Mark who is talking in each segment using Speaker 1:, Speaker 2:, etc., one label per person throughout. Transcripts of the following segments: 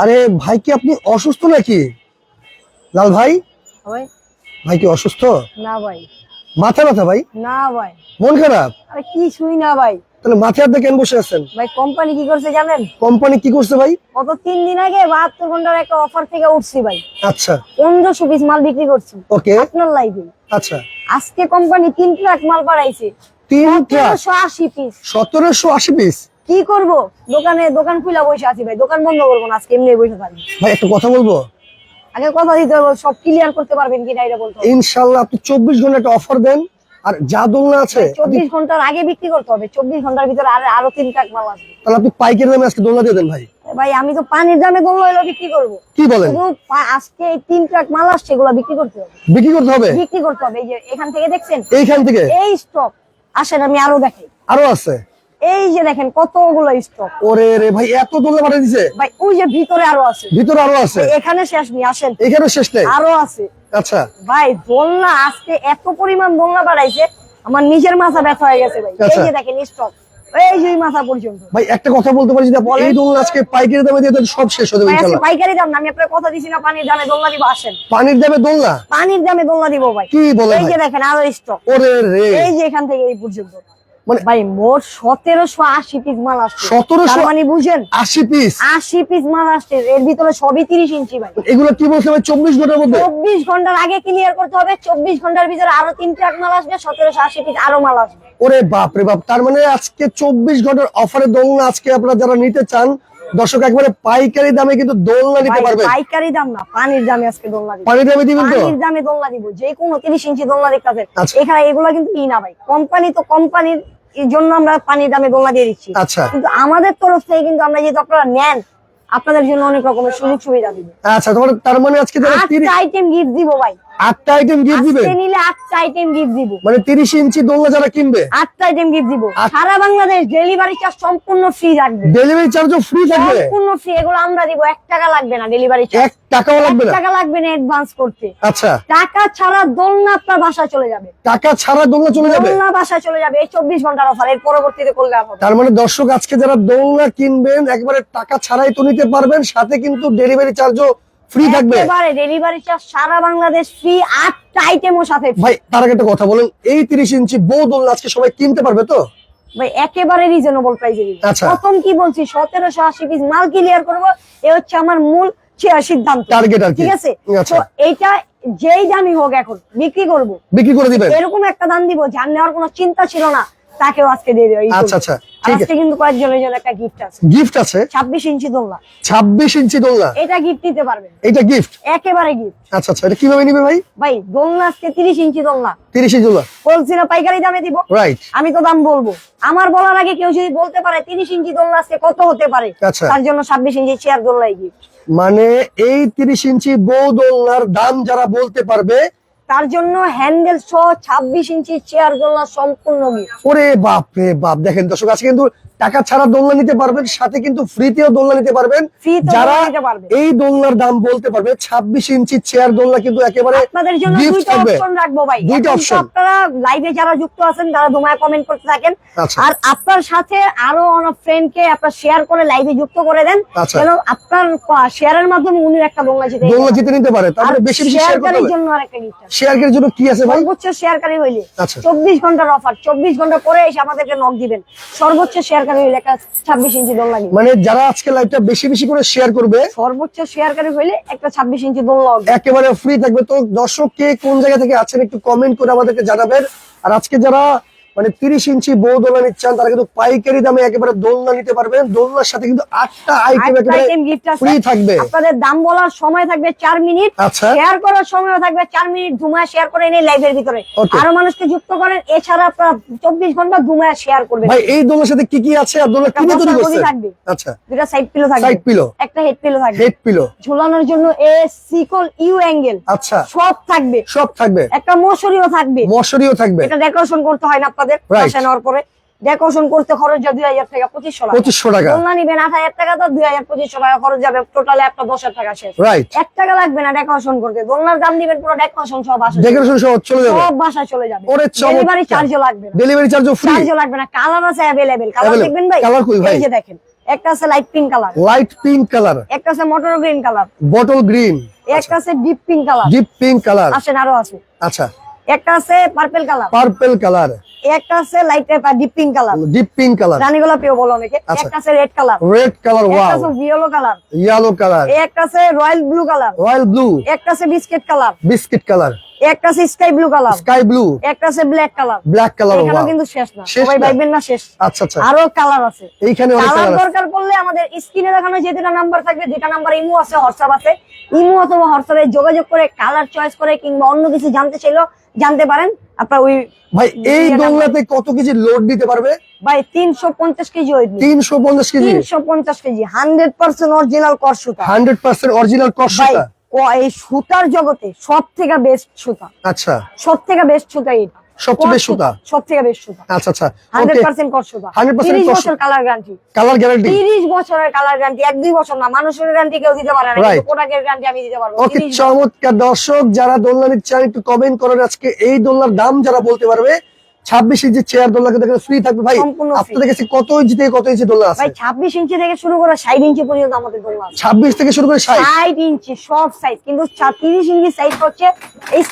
Speaker 1: আরে ভাই কি আপনি অসুস্থ নাকি? লাল ভাই?
Speaker 2: ভাই
Speaker 1: ভাই কি অসুস্থ?
Speaker 2: না ভাই।
Speaker 1: মাথা ব্যথা ভাই?
Speaker 2: না ভাই।
Speaker 1: মন খারাপ?
Speaker 2: আরে কি শুই না ভাই।
Speaker 1: তাহলে মাথায় হাতে কেন বসে আছেন?
Speaker 2: ভাই কোম্পানি কি করছে জানেন?
Speaker 1: কোম্পানি কি করছে ভাই?
Speaker 2: গত তিন দিন আগে বাহাত্তর ঘণ্টার একটা অফার থেকে উঠছি ভাই।
Speaker 1: আচ্ছা।
Speaker 2: পনেরোশো পিস মাল বিক্রি করছি।
Speaker 1: ওকে
Speaker 2: আপনার লাইফে
Speaker 1: আচ্ছা।
Speaker 2: আজকে কোম্পানি তিন ট্রাক মাল বাড়াইছে।
Speaker 1: তিন ট্রাক
Speaker 2: আশি পিস
Speaker 1: সতেরোশো আশি পিস
Speaker 2: কি করব? দোকানে দোকান খুলে বসে আছি ভাই। দোকান বন্ধ করব না আজকে এমনি বসে থাকব।
Speaker 1: ভাই একটা কথা বলব?
Speaker 2: আগে কথা দিতে হবে সব ক্লিয়ার করতে পারবেন কিনা এটা বলতে হবে।
Speaker 1: ইনশাল্লাহ আপনি চব্বিশ ঘণ্টা একটা অফার দেন আর যা দোলনা আছে আপনি-
Speaker 2: চব্বিশ ঘণ্টার আগে বিক্রি করতে হবে। চব্বিশ ঘণ্টার ভিতরে আরও আরও তিন ট্রাক মাল আসবে
Speaker 1: তাহলে আপনি পাইকারি দামে আজকে দোলনা দিয়ে দেন ভাই।
Speaker 2: ভাই আমি তো পানির দামে দোল হইল বিক্রি করব।
Speaker 1: কি বলেন?
Speaker 2: আজকে এই তিন ট্রাক মাল আসছে এগুলো বিক্রি করতে হবে।
Speaker 1: বিক্রি করতে হবে?
Speaker 2: বিক্রি করতে হবে। এই যে এখান থেকে দেখছেন?
Speaker 1: এইখান থেকে?
Speaker 2: এই স্টক আসেন আমি আরও দেখাই।
Speaker 1: আরও আছে?
Speaker 2: এই যে দেখেন কতগুলো স্টক
Speaker 1: ওরে রে ভাই এত দোলনা পাঠিয়ে দিছে?
Speaker 2: ভাই ওই যে ভিতরে আরও আছে।
Speaker 1: ভিতরে আরও আছে?
Speaker 2: এখানে শেষ নেই আসেন।
Speaker 1: এখানে শেষ নেই?
Speaker 2: আরও আছে।
Speaker 1: আচ্ছা।
Speaker 2: ভাই দোলনা আজকে এত পরিমাণ দোলনা বাড়াইছে আমার নিজের মাথা ব্যথা হয়ে গেছে ভাই। এই
Speaker 1: আচ্ছা।
Speaker 2: যে দেখেন স্টক এই যে মাথা পর্যন্ত।
Speaker 1: ভাই একটা কথা বলতে পারি যদি এই দোলনা আজকে পাইকারি দামে দিয়ে দেন সব শেষ হয়ে যাবে
Speaker 2: পাইকারি দাম না আমি আপনার কথা দিছি না পানির দামে দোলনা দিব আসেন।
Speaker 1: পানির দামে দোলনা?
Speaker 2: পানির দামে দোলনা দিব ভাই।
Speaker 1: কি বলেন
Speaker 2: এই যে দেখেন আরও স্টক
Speaker 1: ওরে রে।
Speaker 2: এই যে এখান থেকে এই পর্যন্ত। ভাই মোট সতেরোশো আশি পিস মাল আসছে। সতেরোশো মানে বুঝেন
Speaker 1: আশি পিস
Speaker 2: আশি পিস মাল আসছে। এর ভিতরে সবই তিরিশ ইঞ্চি ভাই।
Speaker 1: এগুলো কি বলছে ভাই চব্বিশ ঘণ্টার মধ্যে?
Speaker 2: চব্বিশ ঘণ্টার আগে ক্লিয়ার করতে হবে চব্বিশ ঘণ্টার ভিতরে আরও তিন ট্রাক মাল আসবে সতেরোশো আশি পিস আরও মাল আসবে।
Speaker 1: ওরে বাপ রে বাপ তার মানে আজকে চব্বিশ ঘণ্টার অফারে দোলনা আজকে আপনারা যারা নিতে চান দর্শক একবারে পাইকারি দামে কিন্তু দোলনা নিতে
Speaker 2: ভাই,
Speaker 1: পারবেন।
Speaker 2: পাইকারি দাম না পানির দামে আজকে দোলনা দিব।
Speaker 1: পানির দামে দিবেন তো?
Speaker 2: পানির দামে দোলনা দিব। যে কোনো তিরিশ ইঞ্চি দোলনা দেখতেছেন
Speaker 1: আচ্ছা।
Speaker 2: এখানে এগুলো কিন্তু ই না ভাই। কোম্পানি তো কোম্পানির জন্য আমরা পানির দামে দোলনা দিয়ে দিচ্ছি।
Speaker 1: আচ্ছা।
Speaker 2: কিন্তু আমাদের তরফ থেকে কিন্তু আমরা যেহেতু আপনারা নেন আপনাদের জন্য অনেক রকমের সুযোগ সুবিধা দিব।
Speaker 1: আচ্ছা তার মানে আজকে
Speaker 2: আইটেম গিফট দিব ভাই।
Speaker 1: আটটা আইটেম গিফট দিবেন
Speaker 2: আজকে নিলে আটটা আইটেম গিফট দিব।
Speaker 1: মানে তিরিশ ইঞ্চি দোলনা যারা কিনবে?
Speaker 2: আটটা আইটেম গিফট দিব। সারা বাংলাদেশ ডেলিভারি চার্জ সম্পূর্ণ ফ্রি থাকবে।
Speaker 1: ডেলিভারি চার্জও ফ্রি থাকবে?
Speaker 2: সম্পূর্ণ ফ্রি এগুলো আমরা দিব এক টাকা লাগবে না ডেলিভারি চার্জ
Speaker 1: এক টাকাও লাগবে না?
Speaker 2: টাকা লাগবে না অ্যাডভান্স করতে।
Speaker 1: আচ্ছা।
Speaker 2: টাকা ছাড়া দোলনা আপনার বাসায় চলে যাবে।
Speaker 1: টাকা ছাড়া দোলনা চলে যাবে?
Speaker 2: দোলনা বাসায় চলে যাবে। এই চব্বিশ ঘণ্টার অফার এর পরবর্তীতে করলে হবে
Speaker 1: তার মানে দর্শক আজকে যারা দোলনা কিনবেন একবারে টাকা ছাড়াই তো নিতে পারবেন সাথে কিন্তু ডেলিভারি চার্জও ফ্রি থাকবে?
Speaker 2: একেবারে ডেলিভারি চার্জ সারা বাংলাদেশ ফ্রি আটটা আইটেমও সাথে
Speaker 1: ভাই তার আগে একটা কথা বলেন এই তিরিশ ইঞ্চি বউ আজকে সবাই কিনতে পারবে তো?
Speaker 2: ভাই একেবারে রিজনেবল প্রাইসে
Speaker 1: আচ্ছা।
Speaker 2: প্রথম কি বলছি সতেরোশো আশি পিস মাল ক্লিয়ার করব এ হচ্ছে আমার মূল সিদ্ধান্ত।
Speaker 1: Target আর।
Speaker 2: ঠিক আছে?
Speaker 1: আচ্ছা।
Speaker 2: তো এইটা যেই দামই হোক এখন বিক্রি করব।
Speaker 1: বিক্রি করে দিবেন?
Speaker 2: এরকম একটা দাম দিব যার নেওয়ার কোনো চিন্তা ছিল না। তাকেও আজকে দিয়ে দেবে
Speaker 1: আচ্ছা আচ্ছা
Speaker 2: আজকে কিন্তু কয়েকজনের জন্য একটা গিফট আছে।
Speaker 1: গিফট আছে?
Speaker 2: ছাব্বিশ ইঞ্চি দোলনা।
Speaker 1: ছাব্বিশ ইঞ্চি দোলনা?
Speaker 2: এটা গিফট নিতে পারবেন।
Speaker 1: এটা গিফট
Speaker 2: একেবারে গিফট
Speaker 1: আচ্ছা আচ্ছা এটা কীভাবে নিবে ভাই?
Speaker 2: ভাই দোলনা আজকে তিরিশ ইঞ্চি দোলনা।
Speaker 1: তিরিশ ইঞ্চি দোলনা।
Speaker 2: বলছি না পাইকারি দামে দিব।
Speaker 1: রাইট
Speaker 2: আমি তো দাম বলব। আমার বলার আগে কেউ যদি বলতে পারে তিরিশ ইঞ্চি দোলনা আজকে কত হতে পারে
Speaker 1: আচ্ছা।
Speaker 2: তার জন্য ছাব্বিশ ইঞ্চি চেয়ার দোলনাই গিফট
Speaker 1: মানে এই তিরিশ ইঞ্চি বউ দোলনার দাম যারা বলতে পারবে
Speaker 2: তার জন্য হ্যান্ডেল সহ ছাব্বিশ ইঞ্চি চেয়ার গোলা সম্পূর্ণ
Speaker 1: ওরে বাপ রে বাপ। দেখেন দর্শক, আজকে কিন্তু টাকা ছাড়া দোলনা নিতে পারবেন সাথে কিন্তু ফ্রিতেও দোলনা নিতে পারবেন। যারা। এই দোলনার দাম বলতে পারবে ছাব্বিশ ইঞ্চি চেয়ার দোলনা কিন্তু একেবারে
Speaker 2: দুইটা অপশন। আপনারা লাইভে যারা যুক্ত আছেন তারা দোমায় কমেন্ট করতে থাকেন।
Speaker 1: আচ্ছা।
Speaker 2: আর আপনার সাথে আরও অনেক ফ্রেন্ড কে আপনার শেয়ার করে লাইভে যুক্ত করে দেন।
Speaker 1: আচ্ছা।
Speaker 2: যেন আপনার শেয়ারের মাধ্যমে উনি একটা দোলনা জিতে
Speaker 1: দোলনা জিতে নিতে পারে। তারপরে বেশি বেশি শেয়ার
Speaker 2: শেয়ারকারীর জন্য আরেকটা
Speaker 1: শেয়ারের জন্য কি আছে ভাই?
Speaker 2: সর্বোচ্চ শেয়ারকারী হইলে
Speaker 1: আচ্ছা।
Speaker 2: চব্বিশ ঘণ্টার অফার চব্বিশ ঘণ্টা পরে এসে আমাদেরকে নক দিবেন। সর্বোচ্চ শেয়ারকারী হইলে একটা ছাব্বিশ ইঞ্চি দোল লাগে
Speaker 1: মানে যারা আজকে লাইভটা বেশি বেশি করে শেয়ার করবে
Speaker 2: সর্বোচ্চ শেয়ারকারী হইলে একটা ছাব্বিশ ইঞ্চি দোল লাগবে
Speaker 1: একেবারে ফ্রি থাকবে। তো দর্শক কে কোন জায়গা থেকে আছেন একটু কমেন্ট করে আমাদেরকে জানাবেন। আর আজকে যারা মানে তিরিশ ইঞ্চি বউ দোলনা নিচ্ছেন তারা কিন্তু পাইকারি দামে একেবারে দোলনা নিতে পারবেন। দোলনার সাথে কিন্তু আটটা আইটেম। ফ্রি থাকবে।
Speaker 2: আপনাদের দাম বলার সময় থাকবে চার মিনিট।
Speaker 1: আচ্ছা।
Speaker 2: শেয়ার করার সময় থাকবে চার মিনিট ধুমায় শেয়ার করে এনে লাইভের ভিতরে। আরও মানুষকে যুক্ত করেন এছাড়া আপনারা চব্বিশ ঘণ্টা ধুমায় শেয়ার করবেন।
Speaker 1: ভাই এই দোলনার সাথে কি কি আছে? আর
Speaker 2: একটা
Speaker 1: কিনে তৈরি করছে
Speaker 2: থাকবে।
Speaker 1: আচ্ছা।
Speaker 2: দুটা সাইড পিলো থাকবে।
Speaker 1: Side pillow।
Speaker 2: একটা হেড পিলো থাকবে।
Speaker 1: হেড পিলো
Speaker 2: ঝোলানোর জন্য এ সিকল ইউ অ্যাঙ্গেল
Speaker 1: আচ্ছা।
Speaker 2: সব থাকবে।
Speaker 1: সব থাকবে।
Speaker 2: একটা মশারিও থাকবে।
Speaker 1: মশারিও থাকবে।
Speaker 2: এটা ডেকোরেশন করতে হয় না আপনাদের। বাসায় নেওয়ার পরে ডেকোরেশন করতে খরচ দুই হাজার টাকা পঁচিশশো টাকা।
Speaker 1: পঁচিশশো টাকা।
Speaker 2: নিবেন আট হাজার টাকা তো দুই হাজার পঁচিশশো টাকা খরচ যাবে। টোটালে আপনার দশ হাজার টাকা শেষ।
Speaker 1: রাইট
Speaker 2: এক টাকা লাগবে না ডেকোরেশন করতে। দোলনার দাম দিবেন পুরো ডেকোরেশন সব আসে।
Speaker 1: ডেকোরেশন সহ চলে যাবে।
Speaker 2: সব বাসায় চলে যাবে।
Speaker 1: ওরে
Speaker 2: ডেলিভারি চার্জও লাগবে
Speaker 1: ডেলিভারি চার্জও ফ্রি
Speaker 2: চার্জও লাগবে না। কালার আছে অ্যাভেলেবেল কালার দেখবেন ভাই?
Speaker 1: Colour কই ভাই?
Speaker 2: এই যে দেখেন একটা আছে light pink colour
Speaker 1: light pink colour
Speaker 2: একটা আছে মোটর গ্রিন কালার
Speaker 1: বটল গ্রিন
Speaker 2: একটা আছে deep pink colour
Speaker 1: deep pink colour
Speaker 2: আসেন আরও আছে।
Speaker 1: আচ্ছা।
Speaker 2: একটা আছে পার্পেল কালার
Speaker 1: পার্পল কালার
Speaker 2: একটা আছে light deep pink colour
Speaker 1: deep pink colour
Speaker 2: রানী গোলাপিও বলো অনেকে।
Speaker 1: আচ্ছা।
Speaker 2: একটা আছে রেড কালার
Speaker 1: রেড কালার
Speaker 2: একটা
Speaker 1: ওয়াও
Speaker 2: আছে ইয়েলো কালার
Speaker 1: ইয়েলো কালার
Speaker 2: একটা আছে royal blue colour
Speaker 1: royal blue
Speaker 2: একটা আছে বিস্কিট কালার
Speaker 1: বিস্কিট কালার
Speaker 2: একটা আছে sky blue colour
Speaker 1: sky blue
Speaker 2: একটা আছে black colour
Speaker 1: black colour wow
Speaker 2: কিন্তু শেষ না। সবাই
Speaker 1: না?
Speaker 2: ভাববেন না শেষ।
Speaker 1: আচ্ছা আচ্ছা।
Speaker 2: আরও কালার আছে।
Speaker 1: এইখানে অনেক
Speaker 2: কালার দরকার পড়লে আমাদের স্ক্রিনে দেখানো যে দুটা নাম্বার থাকবে দুটা নাম্বার ইমো আছে হোয়াটসঅ্যাপ আছে। ইমো অথবা হোয়াটসঅ্যাপে যোগাযোগ করে কালার চয়েস করে কিংবা অন্য কিছু জানতে চাইলেও জানতে পারেন। আপনার ওই
Speaker 1: ভাই এই দোলনাতে কত কেজি লোড দিতে পারবে?
Speaker 2: ভাই তিনশো পঞ্চাশ কেজি ওয়েট
Speaker 1: তিনশো পঞ্চাশ কেজি?
Speaker 2: তিনশো পঞ্চাশ কেজি হান্ড্রেড পার্সেন্ট অরিজিনাল কর সুতা।
Speaker 1: হান্ড্রেড পার্সেন্ট অরিজিনাল
Speaker 2: ভাই
Speaker 1: কষ্টটা
Speaker 2: ক- এই সুতার জগতে সব থেকে বেস্ট সুতা।
Speaker 1: আচ্ছা।
Speaker 2: সব থেকে বেস্ট সুতা এটা
Speaker 1: সবচেয়ে সুতা?
Speaker 2: সুতা?
Speaker 1: আচ্ছা আচ্ছা।
Speaker 2: হান্ড্রেড
Speaker 1: ওকে
Speaker 2: পার্সেন্ট কর সুতা?
Speaker 1: 100%
Speaker 2: বছর কালার গ্যারান্টি
Speaker 1: কালার গ্যারান্টি
Speaker 2: তিরিশ বছরের কালার গ্যারান্টি এক দুই বছর না মানুষের গ্যারান্টি কেউ দিতে পারে না
Speaker 1: Right.
Speaker 2: প্রোডাক্টের গ্যারান্টি আমি দিতে পারব।
Speaker 1: ওকে চমৎকার। দর্শক যারা দোলনা নিচ্ছে একটু কমেন্ট করেন আজকে এই দোলনার দাম যারা বলতে পারবে ছাব্বিশ ইঞ্চি চেয়ার কিন্তু ফ্রি থাকবে ভাই। আপনাদের কাছে কত ইঞ্চি থেকে কত ইঞ্চি আছে?
Speaker 2: ছাব্বিশ ইঞ্চি থেকে শুরু করে ষাট ইঞ্চি পর্যন্ত আমাদের
Speaker 1: ছাব্বিশ থেকে শুরু করে ষাট?
Speaker 2: ইঞ্চি সব সাইজ কিন্তু তিরিশ ইঞ্চি সাইজ হচ্ছে এই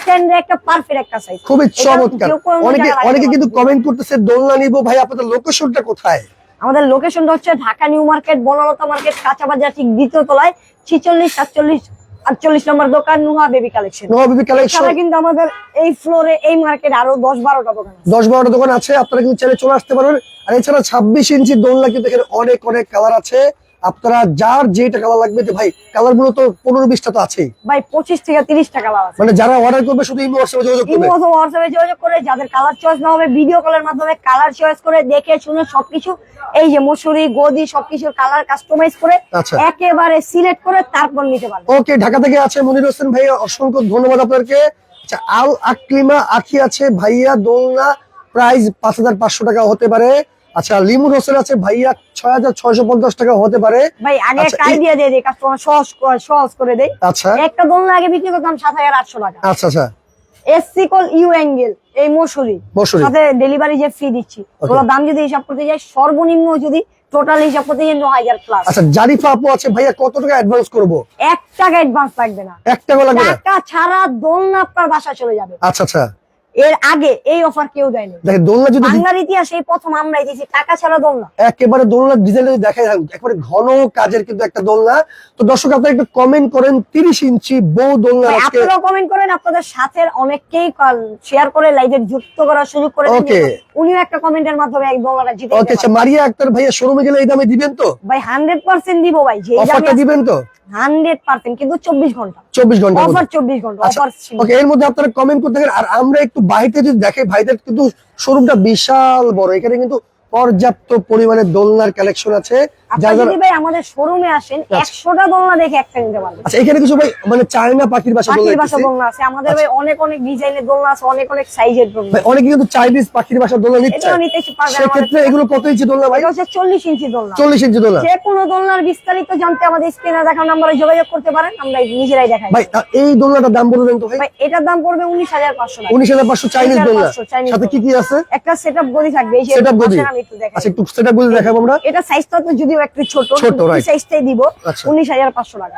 Speaker 2: একটা পারফেক্ট একটা সাইজ
Speaker 1: খুবই চমৎকার। অনেকে অনেকে কিন্তু কমেন্ট করতেছে দোলনা নিবো ভাই আপনাদের লোকেশনটা কোথায়?
Speaker 2: আমাদের লোকেশনটা হচ্ছে Dhaka new market Banalata market কাঁচা বাজার ঠিক দ্বিতীয় তলায় ছিচল্লিশ সাতচল্লিশ আটচল্লিশ নম্বর দোকান নুহা বেবি কালেকশন।
Speaker 1: নবাবী কালেকশন।
Speaker 2: এছাড়া কিন্তু আমাদের এই ফ্লোরে এই মার্কেট আরও দশ বারোটা দোকান
Speaker 1: দশ বারোটা দোকান আছে আপনারা কিন্তু চাইলে চলে আসতে পারবেন আর এছাড়া ছাব্বিশ ইঞ্চি দোলনা কিন্তু এখানে অনেক অনেক কালার আছে। আপনারা যার যেটা কালার লাগবে ভাই কালারগুলো তো পনেরো বিশটা তো আছেই।
Speaker 2: ভাই পঁচিশ থেকে তিরিশ টাকা আছে।
Speaker 1: মানে যারা অর্ডার করবে শুধু ইমো হোয়াটসঅ্যাপে যোগাযোগ করবে।
Speaker 2: ইমো হোয়াটসঅ্যাপে যোগাযোগ করে যাদের কালার চয়েস না হবে ভিডিও কলের মাধ্যমে কালার চয়েস করে দেখে শুনে সবকিছু এই যে মসুরি গদি সবকিছুর কালার কাস্টমাইজ করে
Speaker 1: আচ্ছা।
Speaker 2: একেবারে সিলেক্ট করে তারপর নিতে পারবে।
Speaker 1: ওকে ঢাকা থেকে আছে মনির হোসেন ভাইয়া অসংখ্য ধন্যবাদ আপনাকে। আচ্ছা আল আকলিমা আখি আছে ভাইয়া দোলনা প্রাইস পাঁচ হাজার পাঁচশো টাকা হতে পারে। আচ্ছা লিমুর হোসেন আছে ভাইয়া ছয় হাজার ছয়শো পঞ্চাশ টাকা হতে পারে।
Speaker 2: ভাই আগে
Speaker 1: আচ্ছা,
Speaker 2: একটা
Speaker 1: এই-
Speaker 2: দিয়ে দিই কাস্টমার সহজ সহজ করে দেই।
Speaker 1: আচ্ছা।
Speaker 2: একটা দোলনা আগে বিক্রি করতাম সাত হাজার আটশো টাকা।
Speaker 1: আচ্ছা আচ্ছা।
Speaker 2: এসসি কল ইউ অ্যাঙ্গেল এই। সাথে ডেলিভারি যে ফ্রি দিচ্ছি দাম যদি হিসাব করতে যাই সর্বনিম্ন যদি টোটাল হিসাব করতে যাই ন হাজার প্লাস
Speaker 1: আচ্ছা জারিফা আপু আছে ভাইয়া কত টাকা অ্যাডভান্স করব?
Speaker 2: এক টাকা অ্যাডভান্স লাগবে না।
Speaker 1: এক টাকা লাগবে
Speaker 2: টাকা ছাড়া দোলনা আপনার বাসা চলে যাবে।
Speaker 1: আচ্ছা আচ্ছা।
Speaker 2: এর আগে এই অফার কেউ দেয়নি।
Speaker 1: দেখেন দোলনা যদি
Speaker 2: বাংলার ইতিহাসে এই প্রথম আমরাই দিয়েছি টাকা ছাড়া দোলনা।
Speaker 1: একেবারে দোলনার ডিজাইন যদি একেবারে ঘন কাজের কিন্তু একটা দোলনা। তো দর্শক আপনারা একটু কমেন্ট করেন তিরিশ ইঞ্চি বউ দোলনা
Speaker 2: আপনারাও কমেন্ট করেন আপনাদের সাথে অনেককেই শেয়ার করে লাইভে যুক্ত করার সুযোগ করে। উনিও একটা কমেন্টের মাধ্যমে এক দোলনাটা জিতে
Speaker 1: ওকে আচ্ছা মারিয়া আক্তার ভাইয়া শোরুমে গেলে এই দামে দিবেন তো?
Speaker 2: ভাই হান্ড্রেড পার্সেন্ট দিব ভাই যে
Speaker 1: অফারটা দিবেন তো?
Speaker 2: হান্ড্রেড পার্সেন্ট কিন্তু চব্বিশ ঘণ্টা।
Speaker 1: চব্বিশ ঘণ্টা
Speaker 2: অফার চব্বিশ
Speaker 1: ঘণ্টা
Speaker 2: অফার
Speaker 1: ওকে এর মধ্যে আপনারা কমেন্ট করতে থাকেন আর আমরা একটু বাইরে যদি দেখে, ভাইদের কিন্তু শোরুমটা বিশাল বড়। এখানে কিন্তু পর্যাপ্ত পরিমাণে দোলনার কালেকশন আছে।
Speaker 2: যদি ভাই আমাদের শোরুমে আসেন
Speaker 1: আচ্ছা।
Speaker 2: একশোটা দোলনা দেখে একটা নিতে পারবেন।
Speaker 1: আচ্ছা এখানে কিছু ভাই মানে চায়না পাখির বাসা
Speaker 2: পাখির বাসা দোলনা আছে আমাদের ভাই অনেক অনেক ডিজাইনের দোলনা আছে অনেক অনেক সাইজের দোলনা
Speaker 1: ভাই অনেকে কিন্তু চাইনিজ পাখির বাসা দোলনা নিচ্ছে।
Speaker 2: এটাও নিতে পারবেন
Speaker 1: সেক্ষেত্রে এগুলো কত ইঞ্চি দোলনা ভাই?
Speaker 2: এটা হচ্ছে চল্লিশ ইঞ্চি দোলনা
Speaker 1: চল্লিশ ইঞ্চি দোলনা
Speaker 2: যে কোনো দোলনার বিস্তারিত জানতে আমাদের স্ক্রিনে দেখা নাম্বারে যোগাযোগ করতে পারেন আমরা নিজেরাই দেখাই।
Speaker 1: ভাই এই দোলনাটার দাম বলে দেন তো ভাই।
Speaker 2: ভাই এটার দাম পড়বে উনিশ হাজার পাঁচশো টাকা।
Speaker 1: উনিশ হাজার পাঁচশো চাইনিজ দোলনা
Speaker 2: 2500 Chinese
Speaker 1: সাথে কি কি আছে?
Speaker 2: একটা গদি থাকবে এই
Speaker 1: সেটআপ গদি
Speaker 2: আমি একটু দেখাই।
Speaker 1: আচ্ছা একটু সেটআপ গদি দেখাবো আমরা।
Speaker 2: এটা সাইজটা তো যদিও একটু ছোট
Speaker 1: ছোট,
Speaker 2: সাইজটাই দিব।
Speaker 1: আচ্ছা।
Speaker 2: উনিশ হাজার পাঁচশো টাকা।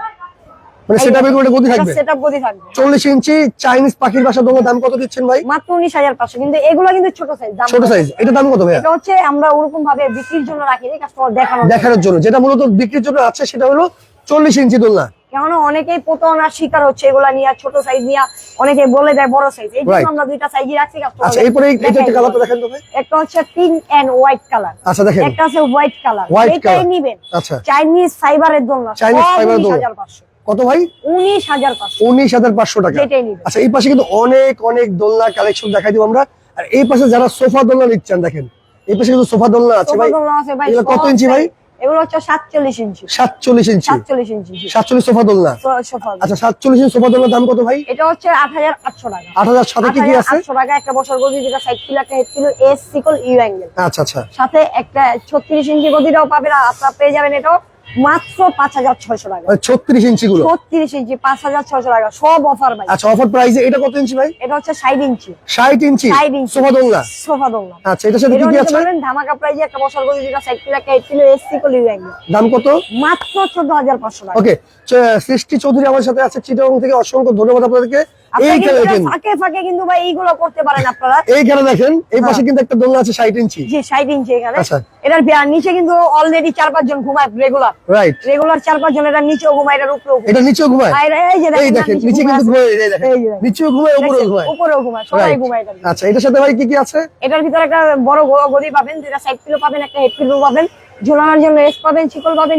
Speaker 1: মানে গদি থাকবে?
Speaker 2: গদি থাকবে।
Speaker 1: ইঞ্চি চাইনিজ পাখির বাসা দাম কত দিচ্ছেন ভাই?
Speaker 2: মাত্র উনিশ হাজার পাঁচশো কিন্তু এগুলো কিন্তু ছোট সাইজ দাম
Speaker 1: ছোট সাইজ এটা দাম কত
Speaker 2: এটা হচ্ছে আমরা ওরকম ভাবে বিক্রির জন্য রাখি কাস্টমার দেখানোর
Speaker 1: দেখানোর জন্য। যেটা মূলত বিক্রির জন্য আছে সেটা হলো চল্লিশ ইঞ্চি দোলনা।
Speaker 2: কেননা অনেকেই প্রতারণার শিকার হচ্ছে এগুলা নিয়ে ছোট সাইজ নিয়ে অনেকে বলে দেয় বড় সাইজ এই জন্য আমরা দুইটা সাইজই রাখছি
Speaker 1: আচ্ছা এরপরে এই- এইটা একটা কালার তো দেখেন তো
Speaker 2: একটা হচ্ছে পিঙ্ক এন্ড হোয়াইট কালার
Speaker 1: আচ্ছা দেখেন।
Speaker 2: একটা আছে হোয়াইট কালার এটাই। নিবেন।
Speaker 1: আচ্ছা।
Speaker 2: চাইনিজ ফাইবারের দোলনা।
Speaker 1: Chinese
Speaker 2: সব
Speaker 1: fiber দোলনা। কত ভাই?
Speaker 2: উনিশ হাজার পাঁচশো।
Speaker 1: উনিশ হাজার পাঁচশো টাকা। আচ্ছা এই পাশে কিন্তু অনেক অনেক দোলনা কালেকশন দেখাই দিব আমরা। আর এই পাশে যারা সোফা দোলনা নিচ্ছেন দেখেন। এই পাশে কিন্তু সোফা দোলনা আছে
Speaker 2: সোফা
Speaker 1: ভাই।
Speaker 2: দোলনা আছে ভাই
Speaker 1: কত ইঞ্চি ভাই?
Speaker 2: এগুলো হচ্ছে সাতচল্লিশ ইঞ্চি।
Speaker 1: সাতচল্লিশ ইঞ্চি?
Speaker 2: সাতচল্লিশ ইঞ্চি
Speaker 1: সাতচল্লিশ সোফা দোলনা? আচ্ছা সাতচল্লিশ ইঞ্চি সোফা দোলনার দাম কত ভাই?
Speaker 2: এটা হচ্ছে আট হাজার আটশো টাকা।
Speaker 1: আট হাজার সাথে কি কি আছে?
Speaker 2: আটশো টাকা একটা বসার গদি যেটা সাইড একটা হেড এস সিকল ইউ অ্যাঙ্গেল
Speaker 1: আচ্ছা আচ্ছা।
Speaker 2: সাথে একটা ছত্রিশ ইঞ্চি গদিটাও পাবেন আপনারা পেয়ে যাবেন এটাও। মাত্র পাঁচ হাজার ছয়শো টাকা।
Speaker 1: মানে ছত্রিশ ইঞ্চি গুলো
Speaker 2: ছত্রিশ ইঞ্চি পাঁচ হাজার ছয়শো টাকা সব অফার ভাই।
Speaker 1: আচ্ছা অফার প্রাইসে এটা কত ইঞ্চি ভাই?
Speaker 2: এটা হচ্ছে ষাট ইঞ্চি।
Speaker 1: ষাট ইঞ্চি?
Speaker 2: ষাট ইঞ্চি।
Speaker 1: সোফা দোলনা?
Speaker 2: সোফা দোলনা।
Speaker 1: আচ্ছা এটার সাথে কি আছে?
Speaker 2: পারবেন ধামাকা প্রাইজে একটা করে যেটা সাইড কিলো একটা কিলো এসি কিলো ব্যাঙ্গি
Speaker 1: দাম কত?
Speaker 2: মাত্র চোদ্দ হাজার পাঁচশো টাকা।
Speaker 1: ওকে সৃষ্টি চৌধুরী আমার সাথে আছে চিটাগং থেকে অসংখ্য ধন্যবাদ আপনাদেরকে।
Speaker 2: ফাঁকে ফাঁকে কিন্তু ভাই এইগুলো করতে পারেন আপনারা।
Speaker 1: এইখানে দেখেন এই পাশে কিন্তু একটা দোলনা আছে ষাট ইঞ্চি।
Speaker 2: জি ষাট ইঞ্চি এখানে। এটার নিচে কিন্তু অলরেডি চার পাঁচ জন ঘুমায় রেগুলার
Speaker 1: রাইট
Speaker 2: রেগুলার চার পাঁচ জন এটার নিচেও ঘুমায় এটার উপরেও
Speaker 1: এটা নিচেও ঘুমায়?
Speaker 2: এই দেখেন
Speaker 1: দেখেন নিচে কিন্তু
Speaker 2: ঘুমায়
Speaker 1: ঘুমায় এই দেখেন।
Speaker 2: এই যে দেখেন।
Speaker 1: নিচেও ঘুমায় উপরেও ঘুমায়।
Speaker 2: উপরেও ঘুমায় সবাই ঘুমায় ভিতরে।
Speaker 1: আচ্ছা এটার সাথে ভাই কি কি আছে?
Speaker 2: এটার ভিতরে একটা বড় গদি পাবেন যেটা সাইড পিলো পাবেন একটা হেড পিলো পাবেন ঝোলানোর জন্য এস পাবেন শিকল পাবেন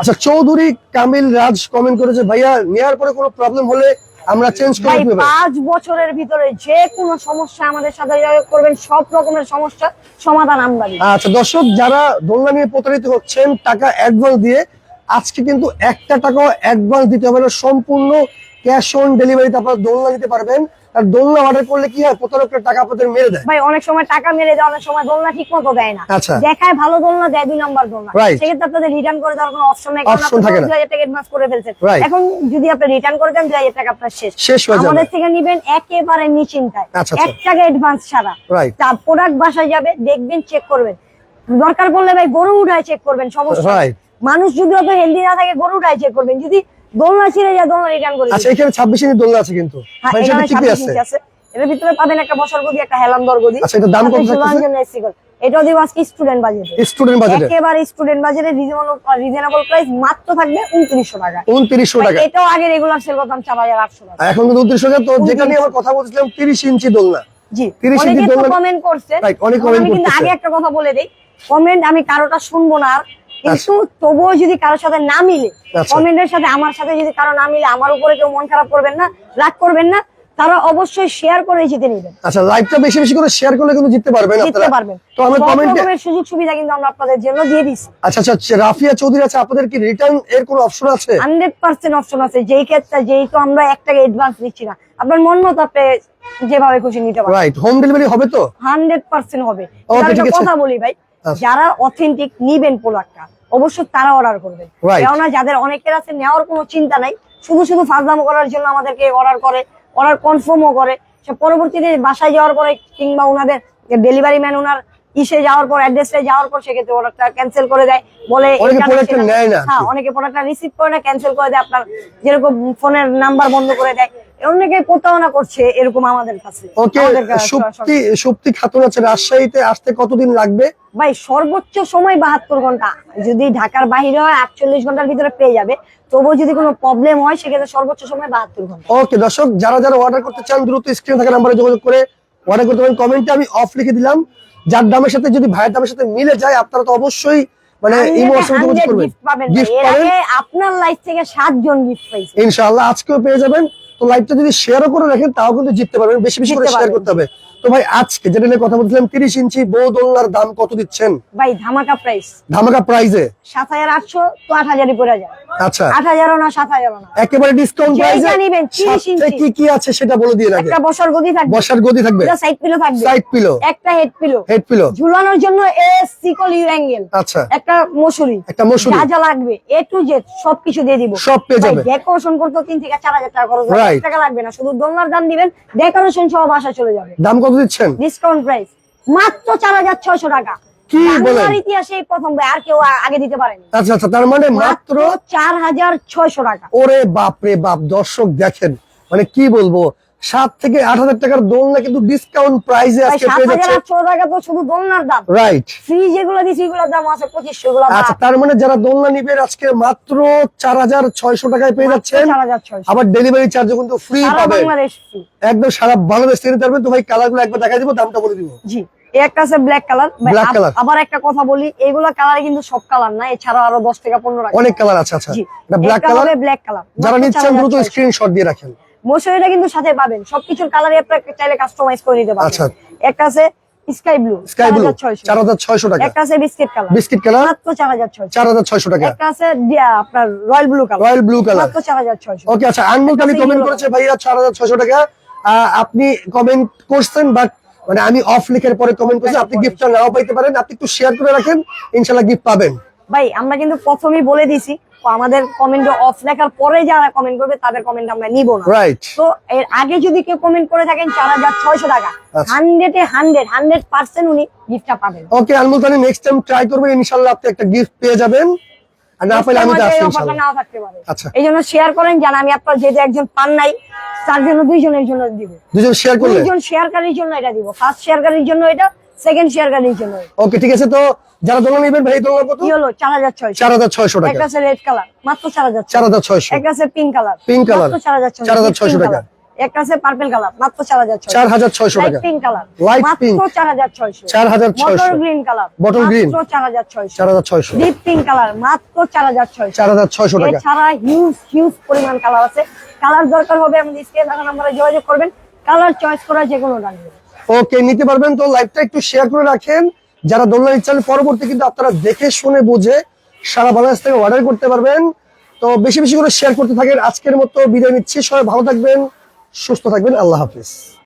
Speaker 1: আচ্ছা চৌধুরী কামিল রাজ কমেন্ট করেছে ভাইয়া নেওয়ার পরে কোনো প্রবলেম হলে আমরা চেঞ্জ করে দেব
Speaker 2: পাঁচ বছরের ভিতরে যে কোনো সমস্যা আমাদের সাথে যোগাযোগ করবেন সব রকমের সমস্যা সমাধান আমরা দিই।
Speaker 1: আচ্ছা দর্শক যারা দোলনা নিয়ে প্রতারিত হচ্ছেন টাকা অ্যাডভান্স দিয়ে আজকে কিন্তু একটা টাকা অ্যাডভান্স দিতে হবে না সম্পূর্ণ ক্যাশ অন ডেলিভারিতে আপনারা দোলনা নিতে পারবেন আর দোলনা অর্ডার করলে কি হয়? প্রতারকের টাকা আপনাদের মেরে দেয়?
Speaker 2: ভাই অনেক সময় টাকা মেরে দেয় অনেক সময় দোলনা ঠিক মতো দেয় না।
Speaker 1: আচ্ছা।
Speaker 2: দেখায় ভালো দোলনা দেয় দুই নম্বর দোলনা। সেক্ষেত্রে আপনাদের রিটার্ন করে দেওয়ার কোনো অপশন নাই
Speaker 1: Option থাকে না।
Speaker 2: দুই হাজার টাকা অ্যাডভান্স করে ফেলছেন। এখন যদি আপনি রিটার্ন করে দেন দুই হাজার টাকা আপনার শেষ।
Speaker 1: শেষ হয়ে যাবে।
Speaker 2: আমাদের থেকে নিবেন একেবারে নিশ্চিন্তায়।
Speaker 1: আচ্ছা, আচ্ছা।
Speaker 2: এক টাকা অ্যাডভান্স ছাড়া।
Speaker 1: Right.
Speaker 2: তা প্রোডাক্ট বাসায় যাবে দেখবেন চেক করবেন। দরকার পড়লে ভাই গরু উঠায় চেক করবেন সমস্যা মানুষ যদি অত হেলদি না থাকে গরু উঠায় চেক করবেন। যদি দোলনা ছিঁড়ে দোলনা রিটার্ন করে
Speaker 1: আচ্ছা এখানে ছাব্বিশ ইঞ্চি দোলনা আছে কিন্তু।
Speaker 2: হ্যাঁ,
Speaker 1: মানে সেটা কি কি
Speaker 2: 26
Speaker 1: আছে।
Speaker 2: ইঞ্চি ভিতরে পাবেন একটা বছর গদি একটা হেলান্দর গদি।
Speaker 1: আচ্ছা, এটার দাম কত
Speaker 2: সাথে ঝুলানোর
Speaker 1: থাকতেছে?
Speaker 2: জন্য AC গদি। এটাও দিব আজকে স্টুডেন্ট বাজেটে
Speaker 1: স্টুডেন্ট বাজেটে
Speaker 2: একেবারে স্টুডেন্ট বাজেটে রিজনেবল প্রাইস মাত্র থাকবে টাকা।
Speaker 1: উনত্রিশশো টাকা।
Speaker 2: এটাও আগে রেগুলার সেল করতাম চার হাজার আটশো টাকা।
Speaker 1: আর এখন কিন্তু উনত্রিশশো টাকা তো যেটা নিয়ে আমার কথা বলছিলাম তিরিশ ইঞ্চি দোলনা।
Speaker 2: জি
Speaker 1: 30 ইঞ্চি দোলনা-
Speaker 2: কমেন্ট করছে
Speaker 1: অনেক
Speaker 2: কিন্তু আগে একটা কথা বলে দেই। কমেন্ট আমি কারোটা শুনব না। কিন্তু তবুও যদি কারোর সাথে না মিলে
Speaker 1: আচ্ছা।
Speaker 2: কমেন্টের সাথে আমার সাথে যদি কারও না মিলে আমার উপরে কেউ মন খারাপ করবেন না রাগ করবেন না তারা অবশ্যই শেয়ার করে জিতে নেবেন।
Speaker 1: আচ্ছা লাইভটা বেশি বেশি করে শেয়ার করলে কিন্তু জিততে পারবেন
Speaker 2: জিততে পারবেন।
Speaker 1: তো আমরা
Speaker 2: সব
Speaker 1: কমেন্টে
Speaker 2: সুযোগ সুবিধা কিন্তু আমরা আপনাদের জন্য দিয়ে দিচ্ছি।
Speaker 1: আচ্ছা আচ্ছা আচ্ছা, রাফিয়া চৌধুরী আছে আপনাদের কি রিটার্ন এর কোনো অপশন আছে?
Speaker 2: হান্ড্রেড পার্সেন্ট অপশন আছে যেই ক্ষেত্রে যেহেতু আমরা এক টাকা অ্যাডভান্স নিচ্ছি না। আপনার মন মতো আপনি যেভাবে খুশি নিতে পারেন।
Speaker 1: রাইট হোম ডেলিভারি হবে তো?
Speaker 2: হান্ড্রেড পার্সেন্ট হবে। কথা বলি ভাই
Speaker 1: আচ্ছা।
Speaker 2: যারা অথেন্টিক নিবেন প্রোডাক্টটা অবশ্যই তারা অর্ডার করবেন। কেননা যাদের অনেকের আছে নেওয়ার কোনো চিন্তা নাই। শুধু শুধু ফাজলাম করার জন্য আমাদেরকে অর্ডার করে অর্ডার কনফার্মও করে। সে পরবর্তীতে বাসায় যাওয়ার পরে কিংবা ওনাদের ডেলিভারি ম্যান ওনার ইসে যাওয়ার পর অ্যাড্রেসে যাওয়ার পর সেক্ষেত্রে অর্ডারটা ক্যান্সেল করে দেয়। বলে। হ্যাঁ অনেকে প্রোডাক্টটা রিসিভ করে না ক্যান্সেল করে দেয়। আপনার যেরকম ফোনের নাম্বার বন্ধ করে দেয়। অনেকে প্রতারণা করছে এরকম আমাদের কাছে।
Speaker 1: ওকে সুপ্তি সুপ্তি খাতুন আছে রাজশাহীতে আসতে কতদিন লাগবে?
Speaker 2: ভাই সর্বোচ্চ সময় বাহাত্তর ঘণ্টা। যদি ঢাকার বাইরে হয় আটচল্লিশ ঘণ্টার ভিতরে পেয়ে যাবে। তবুও যদি কোনো প্রবলেম হয় সেক্ষেত্রে সর্বোচ্চ সময় বাহাত্তর ঘণ্টা।
Speaker 1: ওকে দর্শক যারা যারা অর্ডার করতে চান দ্রুত স্ক্রিনে থাকা নাম্বারে যোগাযোগ করে অর্ডার করতে পারেন। কমেন্টে আমি অফ লিখে দিলাম। যার দামের সাথে যদি ভাইয়ের দামের সাথে মিলে যায় আপনারা তো অবশ্যই মানে
Speaker 2: গিফট পাবেন আপনার লাইফ থেকে সাতজন গিফট পাইছে।
Speaker 1: ইনশাআল্লাহ আজকেও পেয়ে যাবেন। তো লাইভটা যদি শেয়ারও করে রাখেন তাও কিন্তু জিততে পারবেন। বেশি বেশি করে শেয়ার করতে হবে। তো ভাই আজকে যেটা নিয়ে কথা বলছিলাম তিরিশ ইঞ্চি বউ দোলনার দাম কত দিচ্ছেন?
Speaker 2: ভাই ধামাকা প্রাইস
Speaker 1: ধামাকা প্রাইজে
Speaker 2: সাত হাজার আটশো তো আট হাজারই পড়ে যায়।
Speaker 1: আচ্ছা।
Speaker 2: আট হাজারও না সাত হাজারও না।
Speaker 1: একেবারে ডিসকাউন্ট
Speaker 2: যেইটা
Speaker 1: প্রাইজে
Speaker 2: নিবেন, 30 ইঞ্চি।
Speaker 1: কি কি আছে সেটা বলে দিয়ে রাখে।
Speaker 2: একটা বছর গদি থাকবে।
Speaker 1: বসার গদি থাকবে।
Speaker 2: সাইড পিলো থাকবে।
Speaker 1: সাইড পিলো
Speaker 2: একটা হেড পিলো
Speaker 1: হেড পিলো
Speaker 2: ঝুলানোর জন্য এস সিকল ইউ অ্যাঙ্গেল
Speaker 1: আচ্ছা।
Speaker 2: একটা মসুরি।
Speaker 1: একটা মসুরি।
Speaker 2: যা যা লাগবে এ টু জেড সবকিছু দিয়ে দিব।
Speaker 1: সব পেয়ে যাবে।
Speaker 2: ডেকোরেশন করতে তিন থেকে চার হাজার টাকা খরচ টাকা লাগবে না। শুধু দোলনার দাম দিবেন ডেকোরেশন সহ বাসা চলে যাবে।
Speaker 1: দাম কত দিচ্ছেন?
Speaker 2: Discount price. মাত্র চার হাজার ছয়শো টাকা।
Speaker 1: কি বলেন?
Speaker 2: আমার ইতিহাসে এই প্রথম ভাই, আর কেউ আগে দিতে পারেনি।
Speaker 1: আচ্ছা আচ্ছা তার মানে মাত্র
Speaker 2: মাত্র চার হাজার ছয়শো টাকা।
Speaker 1: ওরে বাপ রে বাপ দর্শক দেখেন। মানে কি বলব? সাত থেকে আট হাজার টাকার দোলনা কিন্তু ডিসকাউন্ট প্রাইসে আজকে পেয়ে যাচ্ছে।
Speaker 2: টাকা তো শুধু দোলনার দাম।
Speaker 1: রাইট
Speaker 2: ফ্রি যেগুলো দিছি এগুলোর দাম আছে পঁচিশশো এগুলো
Speaker 1: আচ্ছা তার মানে যারা দোলনা নিবেন আজকে মাত্র চার হাজার ছয়শো টাকায় পেয়ে যাচ্ছেন। আবার ডেলিভারি চার্জ কিন্তু ফ্রি পাবেন একদম সারা বাংলাদেশ থেকে পারবেন। তো ভাই কালারগুলো একবার দেখা দিব দামটা বলে দিব।
Speaker 2: জি একটা আছে ব্ল্যাক কালার। আবার একটা কথা বলি এইগুলা কালারে কিন্তু সব কালার না এছাড়া আরও দশ থেকে পনেরো টাকা।
Speaker 1: অনেক কালার আছে আচ্ছা। এটা ব্ল্যাক কালার
Speaker 2: ব্ল্যাক কালার
Speaker 1: যারা নিচ্ছেন দ্রুত স্ক্রিনশট দিয়ে রাখেন।
Speaker 2: মশারিটা কিন্তু সাথে পাবেন। সবকিছুর কালারই আপনি চাইলে কাস্টমাইজ করে নিতে
Speaker 1: আচ্ছা।
Speaker 2: পারবেন একটা আছে স্কাই ব্লু
Speaker 1: স্কাই ব্লু চার হাজার ছয়শো। টাকা।
Speaker 2: একটা আছে বিস্কিট কালার
Speaker 1: বিস্কিট কালার
Speaker 2: মাত্র চার হাজার ছয়শো।
Speaker 1: চার হাজার ছয়শো টাকা।
Speaker 2: একটা আছে আপনার royal blue colour
Speaker 1: royal blue colour
Speaker 2: মাত্র চার হাজার ছয়শো।
Speaker 1: ওকে আচ্ছা আনমোল খালি কমেন্ট করেছে ভাইয়া চার হাজার ছয়শো টাকা। আহ, আপনি কমেন্ট করছেন বাট মানে আমি অফ লিখের পরে কমেন্ট করছি আপনি গিফটটা নাও পাইতে পারেন। আপনি একটু শেয়ার করে রাখেন ইনশাল্লাহ গিফট পাবেন।
Speaker 2: ভাই আমরা কিন্তু প্রথমেই বলে দিছি আমাদের কমেন্ট অফ লেখার পরে যারা কমেন্ট করবে তাদের কমেন্ট আমরা নিব না।
Speaker 1: রাইট
Speaker 2: তো এর আগে যদি কেউ কমেন্ট করে থাকেন চার হাজার ছয়শো টাকা।
Speaker 1: আচ্ছা।
Speaker 2: Hundred a hundred hundred percent উনি গিফটটা পাবেন।
Speaker 1: Okay Anmol Tani next time try করবেন ইনশাআল্লাহ আপনি একটা গিফট পেয়ে যাবেন।
Speaker 2: এই
Speaker 1: আচ্ছা।
Speaker 2: এই জন্য শেয়ার করেন জান আমি আপনার যেহেতু একজন পান নাই তার জন্য দুইজনের জন্য দিব।
Speaker 1: দুজন শেয়ার করলে?
Speaker 2: দুইজন শেয়ারকারীর জন্য এটা দিব। ফার্স্ট শেয়ারকারীর জন্য এটা সেকেন্ড শেয়ারকারীর জন্য এটা।
Speaker 1: ওকে ঠিক আছে তো যারা দোলনা নেবেন ভাই দোলনা কত
Speaker 2: কি হলো চার হাজার ছয়শো
Speaker 1: চার হাজার ছয়শো টাকা
Speaker 2: একটা আছে রেড কালার মাত্র চার হাজার
Speaker 1: চার হাজার ছয়শো
Speaker 2: একটা আছে পিঙ্ক কালার
Speaker 1: Pink color,
Speaker 2: মাত্র চার হাজার ছয়শো
Speaker 1: 4,600 টাকা।
Speaker 2: একটা আছে পার্পল কালার মাত্র চার হাজার ছয়শো
Speaker 1: চার হাজার ছয়শো
Speaker 2: লাইট
Speaker 1: টাকা
Speaker 2: পিঙ্ক কালার ছয়শো
Speaker 1: চার হাজার ছয়শো
Speaker 2: bottle green colour
Speaker 1: Bottle green।
Speaker 2: মাত্র চার হাজার ছয়শো
Speaker 1: চার হাজার ছয়শো
Speaker 2: ডিপ পিঙ্ক কালার মাত্র চার হাজার ছয়শো
Speaker 1: চার হাজার ছয়শো টাকা
Speaker 2: এছাড়া হিউজ হিউজ পরিমাণ কালার আছে কালার দরকার হবে আমাদের স্ক্রিনে থাকা নাম্বারে যোগাযোগ করবেন কালার চয়েস করা যে কোনো ডাকবে
Speaker 1: ওকে নিতে পারবেন তো লাইভটা একটু শেয়ার করে রাখেন। যারা দোলনা ইচ্ছা পরবর্তী কিন্তু আপনারা দেখে শুনে বুঝে সারা বাংলাদেশ থেকে অর্ডার করতে পারবেন। তো বেশি বেশি করে শেয়ার করতে থাকেন। আজকের মতো বিদায় নিচ্ছি। সবাই ভালো থাকবেন, সুস্থ থাকবেন। আল্লাহ হাফিজ।